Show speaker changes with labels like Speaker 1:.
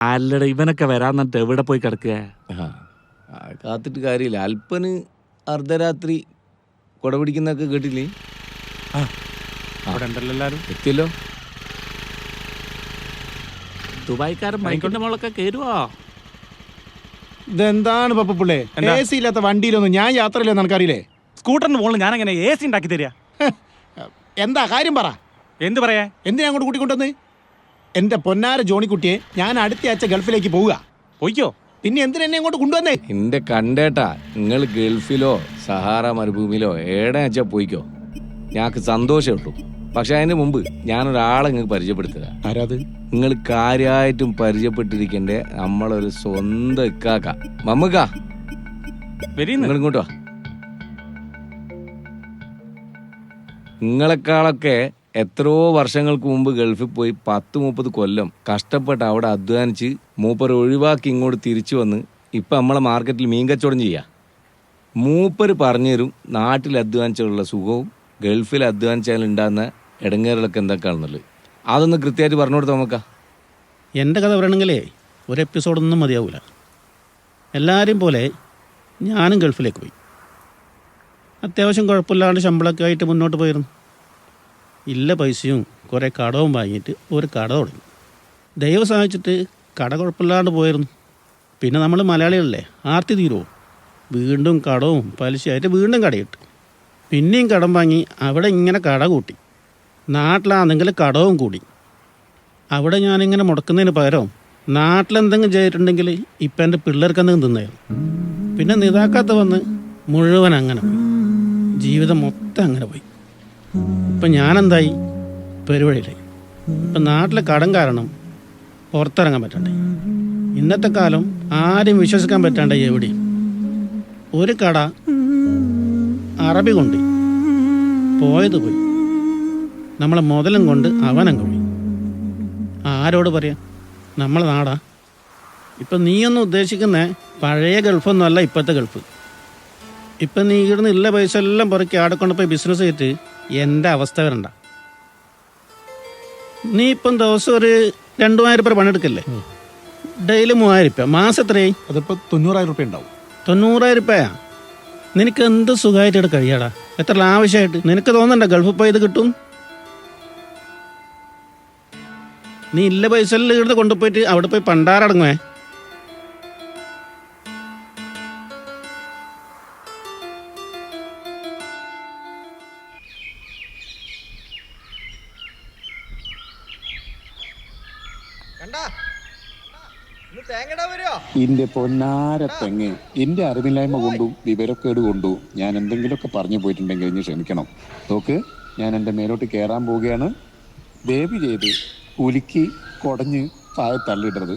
Speaker 1: അല്ലട ഇവനൊക്കെ വരാൻ എന്നിട്ട് എവിടെ പോയി കിടക്കുക?
Speaker 2: കാത്തിട്ട് കാര്യമില്ല. അല്പന് അർദ്ധരാത്രി കൊടപിടിക്കുന്നൊക്കെ കേട്ടില്ലേ?
Speaker 3: അവിടെ ഉണ്ടല്ലോ എല്ലാരും
Speaker 2: എത്തിയല്ലോ.
Speaker 1: ദുബായിക്കാരൻ മൈക്കിന്റെ മോളൊക്കെ കയറുവോ?
Speaker 4: ഇതെന്താണ് പപ്പപ്പിള്ളേ
Speaker 3: എന്താ?
Speaker 4: എ സി ഇല്ലാത്ത വണ്ടിയിലൊന്നും ഞാൻ യാത്രയില്ലെന്ന് എനിക്കറിയില്ലേ?
Speaker 3: സ്കൂട്ടറിന് മുകളിൽ ഞാൻ അങ്ങനെ എ സി ഉണ്ടാക്കി തരിക
Speaker 4: എന്താ കാര്യം പറ.
Speaker 3: എന്ത് പറയാ?
Speaker 4: എന്തിനാ അങ്ങോട്ട് കൂട്ടിക്കൊണ്ടുവന്ന്? എന്റെ പൊന്നാര ജോണിക്കുട്ടിയെ ഞാൻ അടുത്ത ആഴ്ച ഗൾഫിലേക്ക് പോവുക.
Speaker 3: പോയിക്കോ?
Speaker 4: പിന്നെ എന്തിനാ എന്നെ അങ്ങോട്ട് കൊണ്ടുവന്നേ?
Speaker 2: എന്റെ കണ്ടേട്ടാ നിങ്ങൾ ഗൾഫിലോ സഹാറ മരുഭൂമിയിലോ ഏടെ വെച്ചാ പോയിക്കോ? ഞങ്ങൾക്ക് സന്തോഷം ഉള്ളൂ. പക്ഷെ അതിന് മുമ്പ് ഞാനൊരാളെ നിങ്ങൾക്ക് പരിചയപ്പെടുത്തുക.
Speaker 4: ആരാത്?
Speaker 2: നിങ്ങൾ കാര്യമായിട്ടും പരിചയപ്പെട്ടിരിക്കേണ്ട നമ്മളൊരു സ്വന്തം ഇക്കാക്ക. മമ്മുക്ക നിങ്ങൾ ഇങ്ങോട്ട് വാ. നിങ്ങളെക്കാളൊക്കെ എത്രയോ വർഷങ്ങൾക്ക് മുമ്പ് ഗൾഫിൽ പോയി പത്ത് മുപ്പത് കൊല്ലം കഷ്ടപ്പെട്ട് അവിടെ അധ്വാനിച്ച് മൂപ്പർ ഒഴിവാക്കി ഇങ്ങോട്ട് തിരിച്ചു വന്ന് ഇപ്പം നമ്മളെ മാർക്കറ്റിൽ മീൻ കച്ചവടം ചെയ്യുക മൂപ്പർ പറഞ്ഞുതരും നാട്ടിൽ അധ്വാനിച്ചുള്ള സുഖവും ഗൾഫിൽ അധ്വാനിച്ചാൽ ഉണ്ടാകുന്ന ഇടങ്ങേറുകളൊക്കെ എന്തൊക്കെയാണെന്നുള്ളത്. അതൊന്ന് കൃത്യമായിട്ട് പറഞ്ഞു കൊടുത്താൽ നോക്കാം
Speaker 5: എന്റെ കഥ പറയണമെങ്കിലേ ഒരു എപ്പിസോഡൊന്നും മതിയാവില്ല എല്ലാവരും പോലെ ഞാനും ഗൾഫിലേക്ക് പോയി. അത്യാവശ്യം കുഴപ്പമില്ലാണ്ട് ശമ്പളമൊക്കെ ആയിട്ട് മുന്നോട്ട് പോയിരുന്നു. ഇല്ല പൈസയും കുറേ കടവും വാങ്ങിയിട്ട് ഒരു കട തുടങ്ങി. ദൈവം സഹായിച്ചിട്ട് കട കുഴപ്പമില്ലാണ്ട് പോയിരുന്നു. പിന്നെ നമ്മൾ മലയാളികളല്ലേ ആർത്തി തീരുമോ വീണ്ടും കടവും പലിശയായിട്ട് വീണ്ടും കടയിട്ടു പിന്നെയും കടം വാങ്ങി അവിടെ ഇങ്ങനെ കട കൂട്ടി. നാട്ടിലാണെങ്കിൽ കടവും കൂടി. അവിടെ ഞാനിങ്ങനെ മുടക്കുന്നതിന് പകരം നാട്ടിലെന്തെങ്കിലും ചെയ്തിട്ടുണ്ടെങ്കിൽ ഇപ്പം എന്റെ പിള്ളേർക്ക് എന്തെങ്കിലും തിന്നായിരുന്നു. പിന്നെ നിതാക്കാത്ത വന്ന് മുഴുവൻ അങ്ങനെ പോയി. ജീവിതം മൊത്തം അങ്ങനെ പോയി. ഇപ്പം ഞാനെന്തായി? പെരുവഴിയിൽ ഇപ്പം നാട്ടിലെ കടം കാരണം പുറത്തിറങ്ങാൻ പറ്റണ്ടേ ഇന്നത്തെ കാലം ആരും വിശ്വസിക്കാൻ പറ്റാണ്ട എവിടെയും ഒരു കട അറബി കൊണ്ട് പോയത് പോയി. നമ്മളെ മുതലും കൊണ്ട് അവനം പോയി ആരോട് പറയാം? നമ്മളെ നാടാ. ഇപ്പം നീയൊന്നും ഉദ്ദേശിക്കുന്ന പഴയ ഗൾഫൊന്നും അല്ല ഇപ്പോഴത്തെ ഗൾഫ്. ഇപ്പം നീ ഇവിടുന്ന് ഇല്ല പൈസ എല്ലാം പുറക്കി ആടെ കൊണ്ടുപോയി ബിസിനസ് ചെയ്തിട്ട് എന്റെ അവസ്ഥ വരണ്ട. നീ ഇപ്പം ദിവസം ഒരു രണ്ടു മൂവായിരം രൂപ പണിയെടുക്കല്ലേ ഡെയിലി മൂവായിരം രൂപ മാസം എത്രയായി?
Speaker 4: അതിപ്പോ തൊണ്ണൂറായിരം രൂപ ഉണ്ടാവും.
Speaker 5: തൊണ്ണൂറായിരം രൂപയാ നിനക്ക് എന്ത് സുഖമായിട്ട് കഴിയാടാ? എത്ര ആവശ്യമായിട്ട് നിനക്ക് തോന്നണ്ട ഗൾഫിൽ പോയത് കിട്ടും? നീ ഇല്ല പൈസ ഇവിടുന്ന് കൊണ്ടുപോയിട്ട് അവിടെ പോയി പണ്ടാറടങ്ങുവേ
Speaker 6: ഇന്റെ പൊന്നാര തെങ്ങ്. എന്റെ അറിവില്ലായ്മ കൊണ്ടും വിവരക്കേട് കൊണ്ടും ഞാൻ എന്തെങ്കിലുമൊക്കെ പറഞ്ഞു പോയിട്ടുണ്ടെങ്കിൽ ഇനി ക്ഷമിക്കണം. നോക്ക് ഞാൻ എന്റെ മേലോട്ട് കയറാൻ പോവുകയാണ്. ദയവ് ചെയ്ത് ഉലുക്കി കുടഞ്ഞ് താഴെ തള്ളിയിടരുത്.